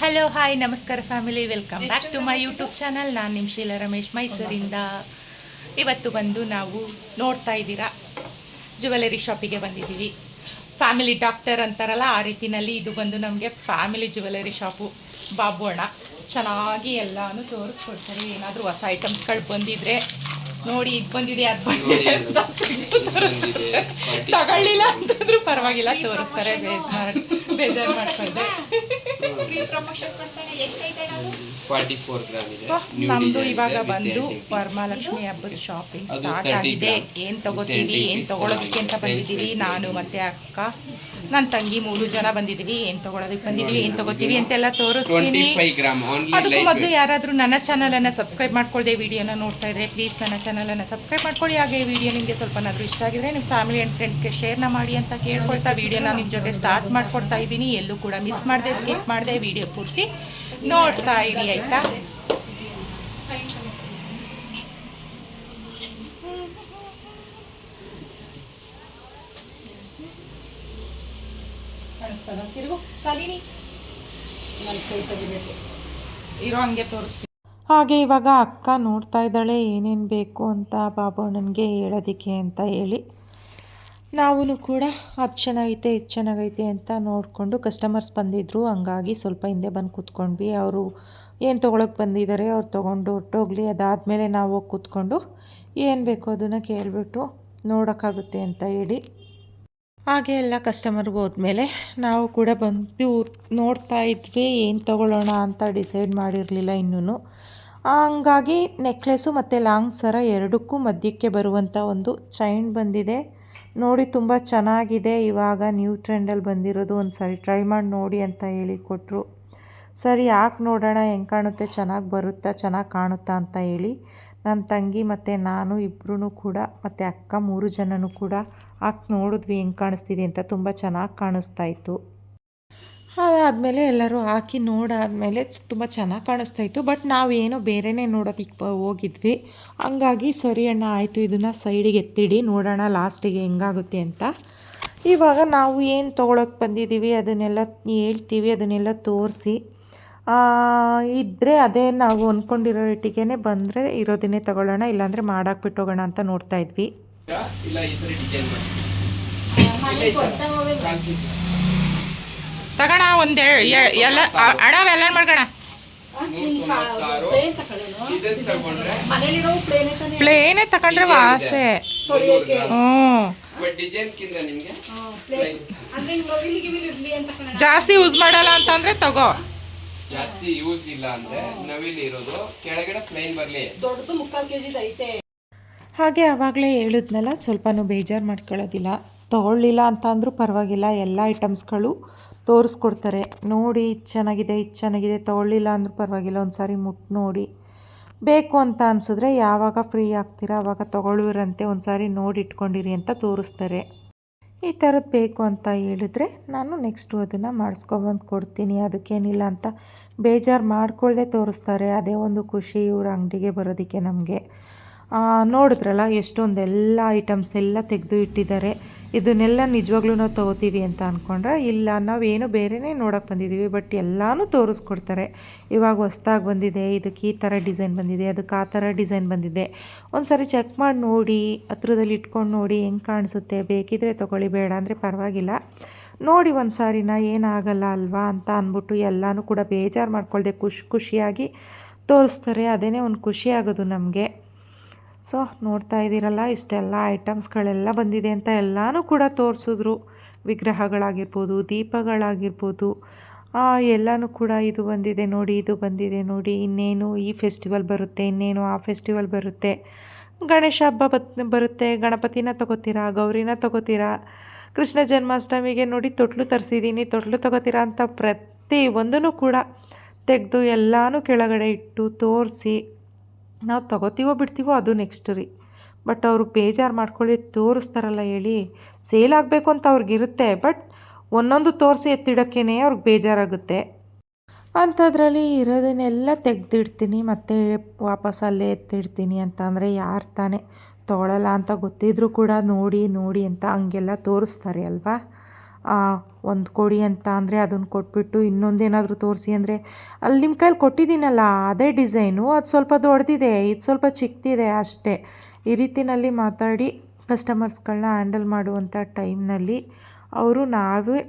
Hello hi ನಮಸ್ಕಾರ family welcome back to my YouTube channel ನಾನು ನಿಮ್ಮ ಶೀಲಾ ರಮೇಶ್ ಮೈಸೂರಿಂದ ಇವತ್ತು ಬಂದು ನಾವು ನೋಡ್ತಾ ಇದ್ದೀರಾ. ಜುವೆಲರಿ ಶಾಪಿಗೆ ಬಂದಿದ್ದೀವಿ. ಫ್ಯಾಮಿಲಿ ಡಾಕ್ಟರ್ ಅಂತಾರಲ್ಲ ಆ ರೀತಿನಲ್ಲಿ ಇದು ಬಂದು ನಮಗೆ ಫ್ಯಾಮಿಲಿ ಜ್ಯುವೆಲರಿ ಶಾಪು ಬಾಬು ಅಣ್ಣ ಚೆನ್ನಾಗಿ ಎಲ್ಲಾನು ತೋರಿಸ್ಕೊಡ್ತಾರೆ. ಏನಾದರೂ ಹೊಸ ಐಟಮ್ಸ್ಗಳು ಬಂದಿದ್ರೆ ನೋಡಿ ಇದು ಬಂದಿದೆ ಅದು ಬಂದಿದೆ ಅಂತ ತೋರಿಸ್ಕೊಡ್ತಾರೆ. ತಗೊಳ್ಳಿಲ್ಲ ಅಂತಂದ್ರು ಪರವಾಗಿಲ್ಲ ತೋರಿಸ್ತಾರೆ ಬೇಜಾರು ಬೇಜಾರು ಮಾಡ್ಕೊಂಡೆ. ಫಾರ್ಟಿ ಫೋರ್ ಗ್ರಾಮ್ ಇದೆ ಸೊ ನಮ್ದು ಇವಾಗ ಬಂದು. ವರಮಹಾಲಕ್ಷ್ಮಿ ಹಬ್ಬದ ಶಾಪಿಂಗ್ ಸ್ಟಾರ್ಟ್ ಆಗಿದೆ. ಏನು ತಗೋತೀವಿ ಏನ್ ತಗೊಳೋದಕ್ಕೆ ಅಂತ. ಬಂದಿದ್ದೀವಿ ನಾನು ಮತ್ತೆ ಅಕ್ಕ ನನ್ನ ತಂಗಿ ಮೂರು ಜನ ಬಂದಿದ್ದೀವಿ ಏನ್ ತಗೊಳೋದಕ್ಕೆ ಬಂದಿದ್ದೀವಿ ಏನ್ ತಗೋತೀವಿ ಅಂತೆಲ್ಲ ತೋರಿಸ್ತೀನಿ. 25 ಗ್ರಾಮ್ ಓನ್ಲಿ ಅದಕ್ಕೂ ಮೊದಲು ಯಾರಾದರೂ ನನ್ನ ಚಾನಲನ್ನು ಸಬ್ಸ್ಕ್ರೈಬ್ ಮಾಡ್ಕೊಳ್ಳದೆ ವಿಡಿಯೋನ ನೋಡ್ತಾ ಇದ್ರೆ ಪ್ಲೀಸ್ ನನ್ನ ಚಾನಲನ್ನು ಸಬ್ಸ್ಕ್ರೈಬ್ ಮಾಡ್ಕೊಳ್ಳಿ. ಹಾಗೆ ವಿಡಿಯೋ ನಿಮಗೆ ಸ್ವಲ್ಪನಾದರೂ ಇಷ್ಟ ಆಗಿದ್ರೆ ನಿಮ್ಮ ಫ್ಯಾಮಿಲಿ ಆ್ಯಂಡ್ ಫ್ರೆಂಡ್ಸ್ಗೆ ಶೇರ್ನ ಮಾಡಿ ಅಂತ ಕೇಳ್ಕೊಳ್ತಾ. ವಿಡಿಯೋನ ನಿಮ್ಮ ಜೊತೆ ಸ್ಟಾರ್ಟ್ ಮಾಡ್ಕೊಡ್ತಾ ಇದ್ದೀನಿ. ಎಲ್ಲೂ ಕೂಡ ಮಿಸ್ ಮಾಡದೆ ಸ್ಕಿಪ್ ಮಾಡದೆ. ವಿಡಿಯೋ ಪೂರ್ತಿ ನೋಡ್ತಾ ಇರಿ, ಆಯ್ತಾ? ಹಂಗೆ ಇವಾಗ ಅಕ್ಕ ನೋಡ್ತಾ ಇದ್ದಾಳೆ, ಏನೇನು ಬೇಕು ಅಂತ ಬಾಬು ನನಗೆ ಹೇಳೋದಿಕ್ಕೆ ಅಂತ ಹೇಳಿ. ನಾವು ಕೂಡ ಅದು ಚೆನ್ನಾಗೈತೆ ಇದು ಚೆನ್ನಾಗೈತೆ ಅಂತ ನೋಡಿಕೊಂಡು ಕಸ್ಟಮರ್ಸ್ ಬಂದಿದ್ದರು ಹಂಗಾಗಿ ಸ್ವಲ್ಪ ಹಿಂದೆ ಬಂದು ಕೂತ್ಕೊಂಡ್ವಿ. ಅವರು ಏನು ತೊಗೊಳಕ್ಕೆ ಬಂದಿದ್ದಾರೆ ಅವ್ರು ತೊಗೊಂಡು ಹೊರಟೋಗ್ಲಿ. ಅದಾದಮೇಲೆ ನಾವು ಹೋಗಿ ಕೂತ್ಕೊಂಡು ಏನು ಬೇಕೋ ಅದನ್ನು ಕೇಳಿಬಿಟ್ಟು ನೋಡೋಕ್ಕಾಗುತ್ತೆ ಅಂತ ಹೇಳಿ. ಹಾಗೆ ಎಲ್ಲ ಕಸ್ಟಮರ್ಗೆ ಹೋದ್ಮೇಲೆ ನಾವು ಕೂಡ ಬಂದು ನೋಡ್ತಾ ಇದ್ವಿ. ಏನು ತೊಗೊಳ್ಳೋಣ ಅಂತ ಡಿಸೈಡ್ ಮಾಡಿರಲಿಲ್ಲ ಇನ್ನೂ ಹಂಗಾಗಿ ನೆಕ್ಲೆಸು ಮತ್ತು ಲಾಂಗ್ ಸರ ಎರಡಕ್ಕೂ ಮಧ್ಯಕ್ಕೆ ಬರುವಂಥ ಒಂದು ಚೈನ್ ಬಂದಿದೆ. ನೋಡಿ, ತುಂಬ ಚೆನ್ನಾಗಿದೆ. ಇವಾಗ ನ್ಯೂ ಟ್ರೆಂಡಲ್ಲಿ ಬಂದಿರೋದು ಒಂದು ಸರಿ ಟ್ರೈ ಮಾಡಿ ನೋಡಿ ಅಂತ ಹೇಳಿ ಕೊಟ್ಟರು ಸರಿ, ಯಾಕೆ ನೋಡೋಣ, ಹೆಂಗೆ ಕಾಣುತ್ತೆ, ಚೆನ್ನಾಗಿ ಬರುತ್ತಾ, ಚೆನ್ನಾಗಿ ಕಾಣುತ್ತಾ ಅಂತ ಹೇಳಿ. ನನ್ನ ತಂಗಿ ಮತ್ತು ನಾನು ಇಬ್ಬರೂ ಕೂಡ, ಮತ್ತು ಅಕ್ಕ ಮೂರು ಜನನೂ ಕೂಡ ಹಾಕಿ ನೋಡಿದ್ವಿ ಹೆಂಗೆ ಕಾಣಿಸ್ತಿದೆ ಅಂತ ತುಂಬ ಚೆನ್ನಾಗಿ ಕಾಣಿಸ್ತಾ ಇತ್ತು. ಅದಾದಮೇಲೆ ಎಲ್ಲರೂ ಹಾಕಿ ನೋಡಾದಮೇಲೆ ತುಂಬ ಚೆನ್ನಾಗಿ ಕಾಣಿಸ್ತಾ ಇತ್ತು. ಬಟ್ ನಾವೇನೋ ಬೇರೆನೇ ನೋಡೋದಕ್ಕೆ ಹೋಗಿದ್ವಿ. ಹಂಗಾಗಿ ಸರಿ ಅಣ್ಣ ಆಯಿತು ಇದನ್ನು ಸೈಡಿಗೆ ಎತ್ತಿಡಿ ನೋಡೋಣ ಲಾಸ್ಟಿಗೆ ಹೆಂಗಾಗುತ್ತೆ ಅಂತ. ಇವಾಗ ನಾವು ಏನು ತೊಗೊಳಕ್ಕೆ ಬಂದಿದ್ದೀವಿ ಅದನ್ನೆಲ್ಲ ಹೇಳ್ತೀವಿ ಅದನ್ನೆಲ್ಲ ತೋರಿಸಿ. ಇದ್ದರೆ ಅದೇ ನಾವು ಅಂದ್ಕೊಂಡಿರೋ ರೇಟಿಗೆ ಬಂದರೆ ಇರೋದನ್ನೇ ತಗೊಳ್ಳೋಣ ಇಲ್ಲಾಂದರೆ ಮಾಡಾಕ್ಬಿಟ್ಟು ಹೋಗೋಣ ಅಂತ ನೋಡ್ತಾ ಇದ್ವಿ ಇಲ್ಲ ಈ ತರ ಡಿಸೈನ್ ಮಾಡಿ ಇಲ್ಲ ಈ ತರ. ಕಾಲ್ಕಿ. ತಗೋಣ ಒಂದೆ ಎಲ್ಲ ಹಣ ಎಲ್ಲ ಮಾಡ್ಕೋಣ? ಪ್ಲೇನೇ ತಗೊಂಡ್ರೆ ವಾಸೆ. ಹ್ಞೂ. ಜಾಸ್ತಿ ಯೂಸ್ ಮಾಡಲ್ಲ ಅಂತಂದ್ರೆ ತಗೋ. ಜಾಸ್ತಿ ಯೂಸ್ ಇಲ್ಲ ಅಂದ್ರೆ ನವಿಲ್ ಇರೋದು ಕೆಳಗಡೆ ಪ್ಲೇನ್ ಬರ್ಲಿ ಹಾಗೆ ಆವಾಗಲೇ ಹೇಳಿದ್ನಲ್ಲ, ಸ್ವಲ್ಪನೂ ಬೇಜಾರು ಮಾಡ್ಕೊಳ್ಳೋದಿಲ್ಲ. ತೊಗೊಳ್ಳಿಲ್ಲ ಅಂತ ಅಂದರೂ ಪರವಾಗಿಲ್ಲ, ಎಲ್ಲ ಐಟಮ್ಸ್ಗಳು ತೋರಿಸ್ಕೊಡ್ತಾರೆ. ನೋಡಿ ಇದು ಚೆನ್ನಾಗಿದೆ ಇದು ಚೆನ್ನಾಗಿದೆ ತೊಗೊಳ್ಳಿಲ್ಲ ಅಂದರೂ ಪರವಾಗಿಲ್ಲ ಒಂದು ಸಾರಿ ಮುಟ್ಟು ನೋಡಿ. ಬೇಕು ಅಂತ ಅನಿಸಿದ್ರೆ ಯಾವಾಗ ಫ್ರೀ ಆಗ್ತೀರಾ ಆವಾಗ ತೊಗೊಳ್ಳುವಿರಂತೆ ಒಂದು ಸಾರಿ ನೋಡಿ ಇಟ್ಕೊಂಡಿರಿ ಅಂತ ತೋರಿಸ್ತಾರೆ. ಈ ಥರದ್ದು ಬೇಕು ಅಂತ ಹೇಳಿದ್ರೆ ನಾನು ನೆಕ್ಸ್ಟು ಅದನ್ನು ಮಾಡಿಸ್ಕೊಬಂದು ಕೊಡ್ತೀನಿ. ಅದಕ್ಕೇನಿಲ್ಲ ಅಂತ ಬೇಜಾರು ಮಾಡಿಕೊಳ್ಳದೆ ತೋರಿಸ್ತಾರೆ. ಅದೇ ಒಂದು ಖುಷಿ ಇವ್ರ ಅಂಗಡಿಗೆ ಬರೋದಕ್ಕೆ ನಮಗೆ. ನೋಡಿದ್ರಲ್ಲ, ಎಷ್ಟೊಂದೆಲ್ಲ ಐಟಮ್ಸ್ ಎಲ್ಲ ತೆಗೆದು ಇಟ್ಟಿದ್ದಾರೆ. ಇದನ್ನೆಲ್ಲ ನಿಜವಾಗ್ಲೂ ನಾವು ತೊಗೋತೀವಿ ಅಂತ ಅಂದ್ಕೊಂಡ್ರೆ ಇಲ್ಲ, ನಾವೇನು ಬೇರೆನೇ ನೋಡೋಕೆ ಬಂದಿದ್ದೀವಿ ಬಟ್ ಎಲ್ಲನೂ ತೋರಿಸ್ಕೊಡ್ತಾರೆ. ಇವಾಗ ಹೊಸ್ದಾಗಿ ಬಂದಿದೆ, ಇದಕ್ಕೆ ಈ ಥರ ಡಿಸೈನ್ ಬಂದಿದೆ, ಅದಕ್ಕೆ ಆ ಥರ ಡಿಸೈನ್ ಬಂದಿದೆ. ಒಂದು ಸಾರಿ ಚೆಕ್ ಮಾಡಿ ನೋಡಿ, ಹತ್ರದಲ್ಲಿ ಇಟ್ಕೊಂಡು ನೋಡಿ, ಹೆಂಗೆ ಕಾಣಿಸುತ್ತೆ, ಬೇಕಿದ್ರೆ ತೊಗೊಳ್ಳಿ, ಬೇಡ ಅಂದರೆ ಪರವಾಗಿಲ್ಲ. ನೋಡಿ ಒಂದು ಸಾರಿನ ಏನಾಗಲ್ಲ ಅಲ್ವಾ ಅಂತ ಅಂದ್ಬಿಟ್ಟು ಎಲ್ಲನೂ ಕೂಡ ಬೇಜಾರು ಮಾಡ್ಕೊಳ್ದೆ, ಖುಷಿ ಖುಷಿಯಾಗಿ ತೋರಿಸ್ತಾರೆ. ಅದೇ ಒಂದು ಖುಷಿ ನಮಗೆ. ಸೊ, ನೋಡ್ತಾ ಇದ್ದೀರಲ್ಲ, ಇಷ್ಟೆಲ್ಲ ಐಟಮ್ಸ್ಗಳೆಲ್ಲ ಬಂದಿದೆ ಅಂತ ಎಲ್ಲನೂ ಕೂಡ ತೋರಿಸಿದ್ರು. ವಿಗ್ರಹಗಳಾಗಿರ್ಬೋದು, ದೀಪಗಳಾಗಿರ್ಬೋದು. ಎಲ್ಲನೂ ಕೂಡ ಇದು ಬಂದಿದೆ ನೋಡಿ, ಇದು ಬಂದಿದೆ ನೋಡಿ. ಇನ್ನೇನು ಈ ಫೆಸ್ಟಿವಲ್ ಬರುತ್ತೆ, ಇನ್ನೇನು ಆ ಫೆಸ್ಟಿವಲ್ ಬರುತ್ತೆ. ಗಣೇಶ ಹಬ್ಬ ಬತ್, ಬರುತ್ತೆ. ಗಣಪತಿನ ತಗೋತೀರಾ, ಗೌರಿನ ತಗೋತೀರಾ? ಕೃಷ್ಣ ಜನ್ಮಾಷ್ಟಮಿಗೆ ನೋಡಿ ತೊಟ್ಲು ತರಿಸಿದ್ದೀನಿ, ತೊಟ್ಲು ತಗೋತೀರಾ ಅಂತ ಪ್ರತಿ ಒಂದೂ ಕೂಡ ತೆಗೆದು ಎಲ್ಲನೂ ಕೆಳಗಡೆ ಇಟ್ಟು ತೋರಿಸಿ ನಾವು ತಗೋತೀವೋ ಬಿಡ್ತೀವೋ ಅದು ನೆಕ್ಸ್ಟ್ ರೀ. ಬಟ್ ಅವರು ಬೇಜಾರು ಮಾಡ್ಕೊಳ್ಳಿ, ತೋರಿಸ್ತಾರಲ್ಲ ಹೇಳಿ. ಸೇಲ್ ಆಗಬೇಕು ಅಂತ ಅವ್ರಿಗಿರುತ್ತೆ ಬಟ್ ಒಂದೊಂದು ತೋರಿಸಿ ಎತ್ತಿಡೋಕ್ಕೇ ಅವ್ರಿಗೆ ಬೇಜಾರಾಗುತ್ತೆ. ಅಂಥದ್ರಲ್ಲಿ ಇರೋದನ್ನೆಲ್ಲ ತೆಗೆದಿಡ್ತೀನಿ, ಮತ್ತು ವಾಪಸ್ ಅಲ್ಲೇ ಎತ್ತಿಡ್ತೀನಿ ಅಂತ ಅಂದರೆ ಯಾರು ತಾನೇ ತೊಗೊಳಲ್ಲ ಅಂತ ಗೊತ್ತಿದ್ರೂ ಕೂಡ ನೋಡಿ ನೋಡಿ ಅಂತ ಹಂಗೆಲ್ಲ ತೋರಿಸ್ತಾರೆ ಅಲ್ವಾ? ಒಂದು ಕೊಡಿ ಅಂತ ಅಂದರೆ ಅದನ್ನು ಕೊಟ್ಬಿಟ್ಟು ಇನ್ನೊಂದೇನಾದರೂ ತೋರಿಸಿ ಅಂದರೆ ಅಲ್ಲಿ ನಿಮ್ಮ ಕೈಲಿ ಕೊಟ್ಟಿದ್ದೀನಲ್ಲ, ಅದೇ ಡಿಸೈನು, ಅದು ಸ್ವಲ್ಪ ದೊಡ್ಡದಿದೆ ಇದು ಸ್ವಲ್ಪ ಚಿಕ್ಕದಿದೆ ಅಷ್ಟೇ. ಈ ರೀತಿನಲ್ಲಿ ಮಾತಾಡಿ ಕಸ್ಟಮರ್ಸ್ಗಳನ್ನ ಹ್ಯಾಂಡಲ್ ಮಾಡುವಂಥ ಟೈಮ್ನಲ್ಲಿ ಅವರು ನಾವೇ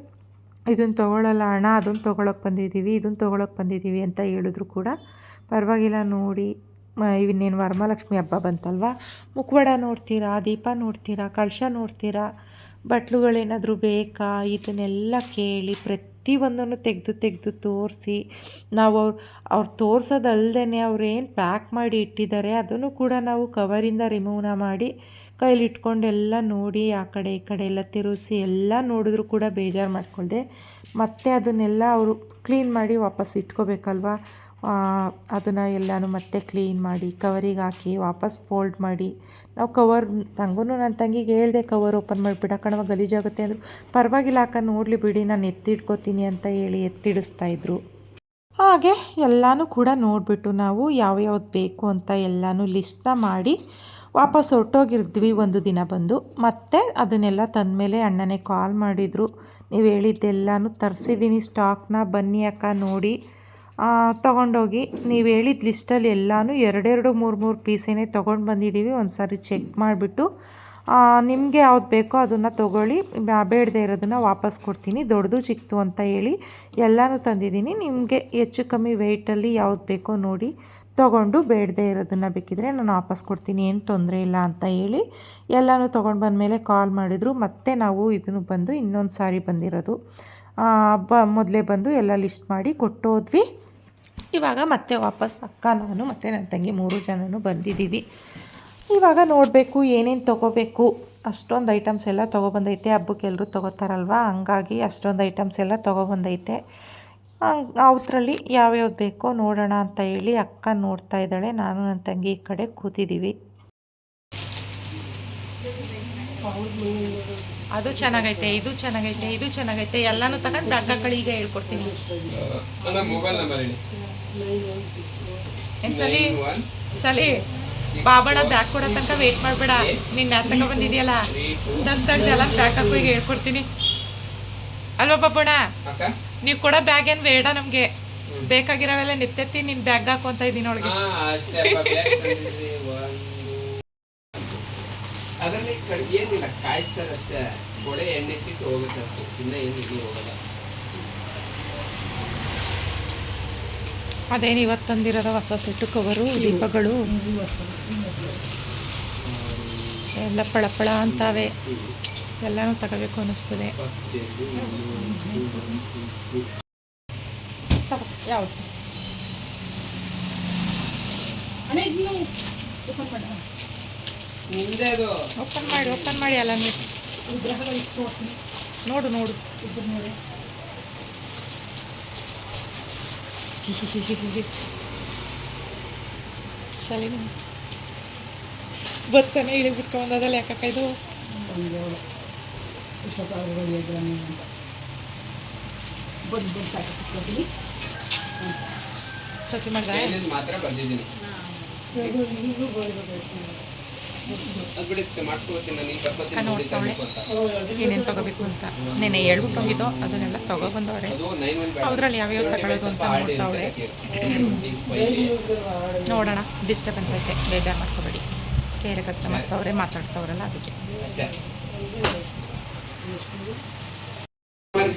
ಇದನ್ನು ತೊಗೊಳ್ಳಲ್ಲ ಅಣ್ಣ ಅದನ್ನು ತೊಗೊಳಕ್ಕೆ ಬಂದಿದ್ದೀವಿ ಇದನ್ನು ತೊಗೊಳಕ್ಕೆ ಬಂದಿದ್ದೀವಿ ಅಂತ ಹೇಳಿದ್ರು ಕೂಡ ಪರವಾಗಿಲ್ಲ ನೋಡಿ. ಇವನ್ನೇನು ವರಮಹಾಲಕ್ಷ್ಮಿ ಹಬ್ಬ ಬಂತಲ್ವ? ಮುಖವಾಡ ನೋಡ್ತೀರಾ, ದೀಪ ನೋಡ್ತೀರಾ ಕಳಶ ನೋಡ್ತೀರಾ? ಬಟ್ಲುಗಳೇನಾದರೂ ಬೇಕಾ? ಇದನ್ನೆಲ್ಲ ಕೇಳಿ ಪ್ರತಿಯೊಂದನ್ನು ತೆಗೆದು ತೆಗೆದು ತೋರಿಸಿ, ನಾವು ಅವ್ರು ಅವ್ರು ತೋರಿಸೋದಲ್ಲದೇ ಅವ್ರೇನು ಪ್ಯಾಕ್ ಮಾಡಿ ಇಟ್ಟಿದ್ದಾರೆ, ಅದನ್ನು ಕೂಡ ನಾವು ಕವರಿಂದ ರಿಮೂವ್ನ ಮಾಡಿ ಕೈಲಿ ಇಟ್ಕೊಂಡು ಎಲ್ಲ ನೋಡಿ, ಆ ಕಡೆ ಈ ಕಡೆ ಎಲ್ಲ ತಿರುಗಿಸಿ ಎಲ್ಲ ನೋಡಿದ್ರು ಕೂಡ ಬೇಜಾರು ಮಾಡಿಕೊಂಡೆ. ಮತ್ತೆ ಅದನ್ನೆಲ್ಲ ಅವರು ಕ್ಲೀನ್ ಮಾಡಿ ವಾಪಸ್ ಇಟ್ಕೋಬೇಕಲ್ವ? ಅದನ್ನು ಎಲ್ಲಾನು ಮತ್ತೆ ಕ್ಲೀನ್ ಮಾಡಿ ಕವರಿಗೆ ಹಾಕಿ ವಾಪಸ್ ಫೋಲ್ಡ್ ಮಾಡಿ. ನಾವು ಕವರ್ ತಂಗೂ ನನ್ನ ತಂಗಿಗೆ ಹೇಳಿದೆ ಕವರ್ ಓಪನ್ ಮಾಡಿಬಿಡ ಕಣವ ಗಲೀಜಾಗುತ್ತೆ ಅಂದರು. ಪರವಾಗಿಲ್ಲ ಅಕ್ಕ, ನೋಡಲಿ ಬಿಡಿ, ನಾನು ಎತ್ತಿಡ್ಕೋತೀನಿ ಅಂತ ಹೇಳಿ ಎತ್ತಿಡಿಸ್ತಾ ಇದ್ರು. ಹಾಗೆ ಎಲ್ಲನೂ ಕೂಡ ನೋಡಿಬಿಟ್ಟು ನಾವು ಯಾವ್ಯಾವ್ದು ಬೇಕು ಅಂತ ಎಲ್ಲನೂ ಲಿಸ್ಟ್ನ ಮಾಡಿ ವಾಪಸ್ ಹೊರಟೋಗಿರ್ದ್ವಿ ಒಂದು ದಿನ ಬಂದು. ಮತ್ತೆ ಅದನ್ನೆಲ್ಲ ತಂದಮೇಲೆ ಅಣ್ಣನೇ ಕಾಲ್ ಮಾಡಿದರು. ನೀವು ಹೇಳಿದ್ದೆಲ್ಲನೂ ತರಿಸಿದ್ದೀನಿ ಸ್ಟಾಕ್ನ ಬನ್ನಿ ಅಕ್ಕ, ನೋಡಿ. ತೊಗೊಂಡೋಗಿ ನೀವು ಹೇಳಿದ ಲಿಸ್ಟಲ್ಲಿ ಎಲ್ಲನೂ ಎರಡೆರಡು, ಮೂರು ಮೂರು ಪೀಸೇನೆ ತೊಗೊಂಡು ಬಂದಿದ್ದೀವಿ ಒಂದು ಸಾರಿ ಚೆಕ್ ಮಾಡಿಬಿಟ್ಟು ನಿಮಗೆ ಯಾವ್ದು ಬೇಕೋ ಅದನ್ನು ತೊಗೊಳ್ಳಿ. ಬೇಡದೇ ಇರೋದನ್ನು ವಾಪಸ್ ಕೊಡ್ತೀನಿ. ದೊಡ್ಡದು ಚಿಕ್ಕದು ಅಂತ ಹೇಳಿ ಎಲ್ಲನೂ ತಂದಿದ್ದೀನಿ. ನಿಮಗೆ ಹೆಚ್ಚು ಕಮ್ಮಿ ವೆಯ್ಟಲ್ಲಿ ಯಾವ್ದು ಬೇಕೋ ನೋಡಿ ತೊಗೊಂಡು ಬೇಡದೇ ಇರೋದನ್ನು ಬೇಕಿದ್ರೆ ನಾನು ವಾಪಸ್ ಕೊಡ್ತೀನಿ. ಏನು ತೊಂದರೆ ಇಲ್ಲ ಅಂತ ಹೇಳಿ ಎಲ್ಲನೂ ತೊಗೊಂಡು ಬಂದಮೇಲೆ ಕಾಲ್ ಮಾಡಿದರು. ಮತ್ತೆ ನಾವು ಇದನ್ನು ಬಂದು ಇನ್ನೊಂದು ಸಾರಿ ಬಂದಿರೋದು ಬ, ಮೊದಲೇ ಬಂದು ಎಲ್ಲ ಲಿಸ್ಟ್ ಮಾಡಿ ಕೊಟ್ಟೋದ್ವಿ. ಇವಾಗ ಮತ್ತೆ ವಾಪಸ್ ಅಕ್ಕ, ನಾನು ಮತ್ತು ನನ್ನ ತಂಗಿ ಮೂರು ಜನನು ಬಂದಿದ್ದೀವಿ. ಇವಾಗ ನೋಡಬೇಕು, ಏನೇನು ತೊಗೋಬೇಕು. ಅಷ್ಟೊಂದು ಐಟಮ್ಸ್ ಎಲ್ಲ ತೊಗೊಬಂದೈತೆ. ಹಬ್ಬಕ್ಕೆ ಎಲ್ಲರೂ ತೊಗೋತಾರಲ್ವ? ಹಂಗಾಗಿ ಅಷ್ಟೊಂದು ಐಟಮ್ಸ್ ಎಲ್ಲ ತೊಗೊಬಂದೈತೆ. ಹಂಗೆ ಅವತ್ತರಲ್ಲಿ ಯಾವ್ಯಾವ್ದು ಬೇಕೋ ನೋಡೋಣ ಅಂತ ಹೇಳಿ ಅಕ್ಕ ನೋಡ್ತಾ ಇದ್ದಾಳೆ. ನಾನು ನನ್ನ ತಂಗಿ ಈ ಕಡೆ ಕೂತಿದ್ದೀವಿ. ಅದು ಚೆನ್ನಾಗೈತೆ ಇದು ಚೆನ್ನಾಗೈತೆ ಇದು ಚೆನ್ನಾಗೈತೆ ಎಲ್ಲಾನು ತಗೊಂಡು ಅಕ್ಕಗಳಿಗೆ ಹೇಳ್ಕೊಡ್ತೀನಿ. ನನ್ನ ಸಲಿ ಬಾಬಣ ಸಲಿ? ಬಾಬಣ್ಣ ಬ್ಯಾಗ್ ಕೊಡೋ ತನಕ ವೇಟ್ ಮಾಡಬೇಡ. ನಿನ್ನ ತಗೊಂಡ್ ಬಂದಿದ್ಯಲ್ಲ? ತ್ರೀ ಟು ನನ್ ತಗ್ದು ಎಲ್ಲ ಬ್ಯಾಗ್ ಹಾಕಿ ಹೇಳ್ಕೊಡ್ತೀನಿ. ಅಲ್ವಾ ಬಾಬಣ ನೀವು ಕೊಡೋ ಬ್ಯಾಗ್ ಏನು ಬೇಡ ನಮಗೆ. ಬೇಕಾಗಿರೋವೆಲ್ಲ ನಿತ್ತೆತ್ತಿ ನಿನ್ನ ಬ್ಯಾಗ್ ಹಾಕೊಂತ ಇದ್ದೀನಿ ಒಳಗೆ ಹಾ ಅಷ್ಟೇ ಅಪ್ಪ ಬ್ಯಾಗ್ ತಂದಿದ್ರಿ ಒಂದು ಅದರಲ್ಲಿ ಏನಿಲ್ಲ ಕಾಯಿಸ್ತಾರೆ ಅಷ್ಟೇ ಕೊಳೆ ಎಣ್ಣೆ ಇಟ್ಟಿಟ್ಟು ಹೋಗುತ್ತೆ ಅಷ್ಟೇ ಚಿನ್ನ ಏನು ಇಲ್ಲಿ ಹೋಗಲ್ಲ. ಅದೇನು ಇವತ್ತು ತಂದಿರೋದ ಹೊಸ ಸೆಟ್ಟು ಕವರು ದೀಪಗಳು? ಎಲ್ಲ ಪಳಪಳ ಅಂತಾವೆ. ಎಲ್ಲನೂ ತಗೋಬೇಕು ಅನ್ನಿಸ್ತದೆ ಯಾವುದು? ನಿಂದೆ ಅದು ಓಪನ್ ಮಾಡಿ ಓಪನ್ ಮಾಡಿ ಓಪನ್ ಮಾಡಿ ಅಲ್ಲ ನೀವು ನೋಡು ನೋಡು. ಶಾಲಿನಿ. ಬರ್ತಾನೆ ಇಳಿ ಬಿಟ್ಕೊಂಡದಲ್ಲ ಯಾಕಕ್ಕ ಇದು? ಚತಿ ಮಾಡ್ದ? ಮಾತ್ರ ಬರ್ದಿದ್ದೀನಿ ಏನೇನು ತಗೋಬೇಕು ಅಂತ. ನೆನೆ ಹೇಳ್ಬಿಟ್ಟು ಹೋಗಿದ್ದೋ ಅದನ್ನೆಲ್ಲ ತಗೊಬಂದವ್ರೆ. ಅದ್ರಲ್ಲಿ ಯಾವ್ಯಾವ ತಗೊಳ್ಳೋದು ಅಂತ ನೋಡ್ತಾವ್ರೆ ನೋಡೋಣ. ಡಿಸ್ಟರ್ಬೆನ್ಸ್ ಐತೆ. ಬೇಜಾರು ಮಾಡ್ಕೋಬೇಡಿ. ಬೇರೆ ಕಸ್ಟಮರ್ಸ್ ಅವರೇ ಮಾತಾಡ್ತಾವ್ರಲ್ಲ ಅದಕ್ಕೆ.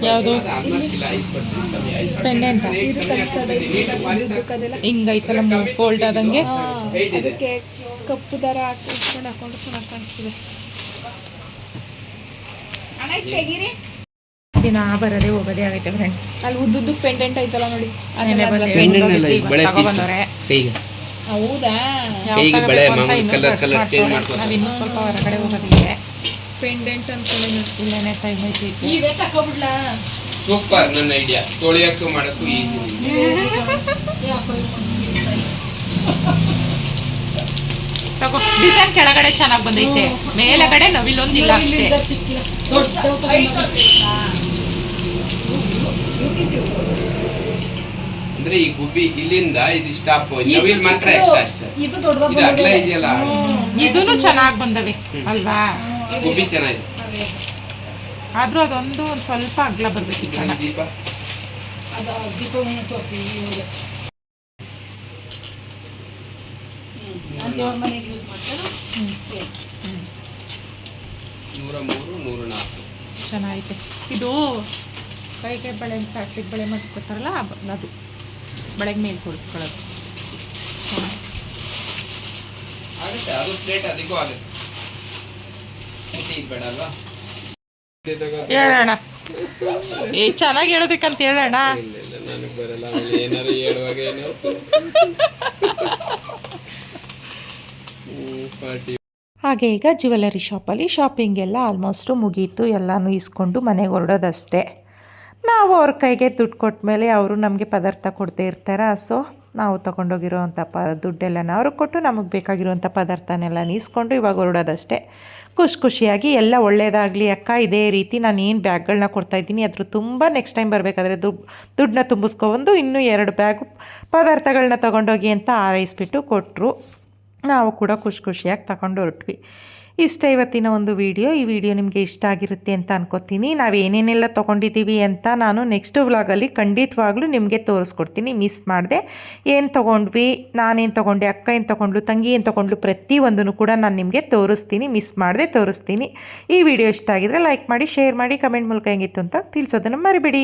ಯಾವುದು? ಆ? ಹಿಂಗೈತಲ್ಲ ಫೋಲ್ಡ್ ಆದಂಗೆ? ಕಪ್ಪು ದರ ಹಾಕಿ ಇಟ್ಕೊಂಡು ಹಾಕೊಂಡು ಚೆನ್ನಾಗಿ ಕಾಣಿಸ್ತಿದೆ. ದಿನ ಬರೋದೇ ಹೋಗೋದೇ ಆಗೈತೆ ಫ್ರೆಂಡ್ಸ್ ಅಲ್ಲಿ ಉದ್ದುದ್ದು ಪೆಂಡೆಂಟ್ ಐತಲ್ಲ ನೋಡಿ ಹೌದಾ? ಸ್ವಲ್ಪ ಹೊರಗಡೆ ಹೋಗೋದಿದೆ ಪೆಂಡೆಂಟ್ ಇಲ್ಲೇನೆ ಟೈಮ್ ಐತಿ ಇವೇ ತಕೊಬಿಡ್ಲಾ? ಸೂಪರ್ ನನ್ನ ಐಡಿಯಾ ತೊಳಿಯಕ್ಕೂ ಮಾಡಕ್ಕೂ ಈಸಿ ತಗೋ. ಡಿಸೈನ್ ಕೆಳಗಡೆ ಚೆನ್ನಾಗಿ ಬಂದೈತೆ. ಮೇಲಗಡೆ ನವಿಲೊಂದಿಲ್ಲ ಅಷ್ಟೇ. ಅಂದ್ರೆ ಈ ಗುಬ್ಬಿ ಇಲ್ಲಿಂದ ಇದು ಸ್ಟಾಪ್ ನವಿಲ್ ಮಾತ್ರ ಎಕ್ಸ್ಟ್ರಾ ಅಷ್ಟೇ. ಇದು ದೊಡ್ಡದ ಇದು ಅಗಲ ಇದೆಯಲ್ಲ? ಇದೂನು ಚೆನ್ನಾಗಿ ಬಂದವೆ. ಅಲ್ವಾ? ಗುಬ್ಬಿ ಚೆನ್ನಾಗಿದೆ. ಆದ್ರೂ ಅದೊಂದು ಒಂದು ಸ್ವಲ್ಪ ಅಗ್ಲ ಬರ್ಬೇಕಿತ್ತು ದೀಪ ಅದು ದೀಪವನ್ನು ತೋರಿಸಿ ಇವ್ರಿಗೆ ನಾನು ದೇವ್ರ ಮನೆಗೆ ಯೂಸ್ ಮಾಡ್ತಾರೆ? ಸೇಮ್ ನೂರ ಮೂರು ನೂರ ನಾಲ್ಕು. ಚೆನ್ನಾಗೈತೆ. ಇದು ಕೈಗೆ ಬಳೆ ಪ್ಲಾಸ್ಟಿಕ್ ಬಳೆ ಮಾಡಿಸ್ಕೊತಾರಲ್ಲ ಅದು. ಬಳೆಗೆ ಮೇಲೆ ಕೊಡಿಸ್ಕೊಳ್ಳೋದು ಆಗುತ್ತೆ ಅದು ಪ್ಲೇಟ್ ಅದಕ್ಕೂ ಆಗುತ್ತೆ. ಹೇಳೋಣ ಏ ಚೆನ್ನಾಗಿ ಹೇಳೋದಕ್ಕಂತ ಹೇಳೋಣ ಇಲ್ಲ ಇಲ್ಲ ನನಗೆ ಬರಲ್ಲ. ಆಮೇಲೆ ಏನಾರು ಹೇಳುವಾಗ ಏನಾರು ಹಾಗೆ ಈಗ ಜ್ಯುವೆಲರಿ ಶಾಪಲ್ಲಿ ಶಾಪಿಂಗ್ ಎಲ್ಲ ಆಲ್ಮೋಸ್ಟು ಮುಗೀತು. ಎಲ್ಲನೂ ಇಸ್ಕೊಂಡು ಮನೆಗೆ ಹೊರಡೋದಷ್ಟೇ. ನಾವು ಅವ್ರ ಕೈಗೆ ದುಡ್ಡು ಕೊಟ್ಟ ಮೇಲೆ ಅವರು ನಮಗೆ ಪದಾರ್ಥ ಕೊಡ್ತಾ ಇರ್ತಾರ? ಸೊ, ನಾವು ತೊಗೊಂಡೋಗಿರೋವಂಥ ಪ ದುಡ್ಡೆಲ್ಲನ ಅವ್ರಿಗೆ ಕೊಟ್ಟು ನಮಗೆ ಬೇಕಾಗಿರುವಂಥ ಪದಾರ್ಥನೆಲ್ಲ ನೀಸ್ಕೊಂಡು ಇವಾಗ ಹೊರಡೋದಷ್ಟೇ. ಖುಷಿ ಖುಷಿಯಾಗಿ ಎಲ್ಲ ಒಳ್ಳೆಯದಾಗಲಿ ಅಕ್ಕ. ಇದೇ ರೀತಿ ನಾನು ಏನು ಬ್ಯಾಗ್ಗಳನ್ನ ಕೊಡ್ತಾಯಿದ್ದೀನಿ ಅದ್ರ ತುಂಬ ನೆಕ್ಸ್ಟ್ ಟೈಮ್ ಬರಬೇಕಾದ್ರೆ ದುಡ್ಡು ದುಡ್ಡನ್ನ ತುಂಬಿಸ್ಕೊಬಂದು ಇನ್ನೂ ಎರಡು ಬ್ಯಾಗ್ ಪದಾರ್ಥಗಳನ್ನ ತೊಗೊಂಡೋಗಿ ಅಂತ ಆರೈಸ್ಬಿಟ್ಟು ಕೊಟ್ಟರು ನಾವು ಕೂಡ ಖುಷಿ ಖುಷಿಯಾಗಿ ತಗೊಂಡು ಹೊರಟ್ವಿ. ಇಷ್ಟ ಇವತ್ತಿನ ಒಂದು ವಿಡಿಯೋ. ಈ ವಿಡಿಯೋ ನಿಮಗೆ ಇಷ್ಟ ಆಗಿರುತ್ತೆ ಅಂತ ಅನ್ಕೋತೀನಿ. ನಾವು ಏನೇನೆಲ್ಲ ತೊಗೊಂಡಿದ್ದೀವಿ ಅಂತ ನಾನು ನೆಕ್ಸ್ಟ್ ವ್ಲಾಗಲ್ಲಿ ಖಂಡಿತವಾಗ್ಲೂ ನಿಮಗೆ ತೋರಿಸ್ಕೊಡ್ತೀನಿ. ಮಿಸ್ ಮಾಡಿದೆ. ಏನು ತೊಗೊಂಡ್ವಿ, ನಾನೇನು ತೊಗೊಂಡೆ, ಅಕ್ಕ ಏನು ತೊಗೊಂಡ್ಲು, ತಂಗಿ ಏನು ತೊಗೊಂಡ್ಲು ಪ್ರತಿಯೊಂದನ್ನು ಕೂಡ ನಾನು ನಿಮಗೆ ತೋರಿಸ್ತೀನಿ. ಮಿಸ್ ಮಾಡದೆ ತೋರಿಸ್ತೀನಿ. ಈ ವಿಡಿಯೋ ಇಷ್ಟ ಆಗಿದ್ರೆ ಲೈಕ್ ಮಾಡಿ ಶೇರ್ ಮಾಡಿ ಕಮೆಂಟ್ ಮೂಲಕ ಹೆಂಗಿತ್ತು ಅಂತ ತಿಳಿಸೋದನ್ನು ಮರಿಬೇಡಿ.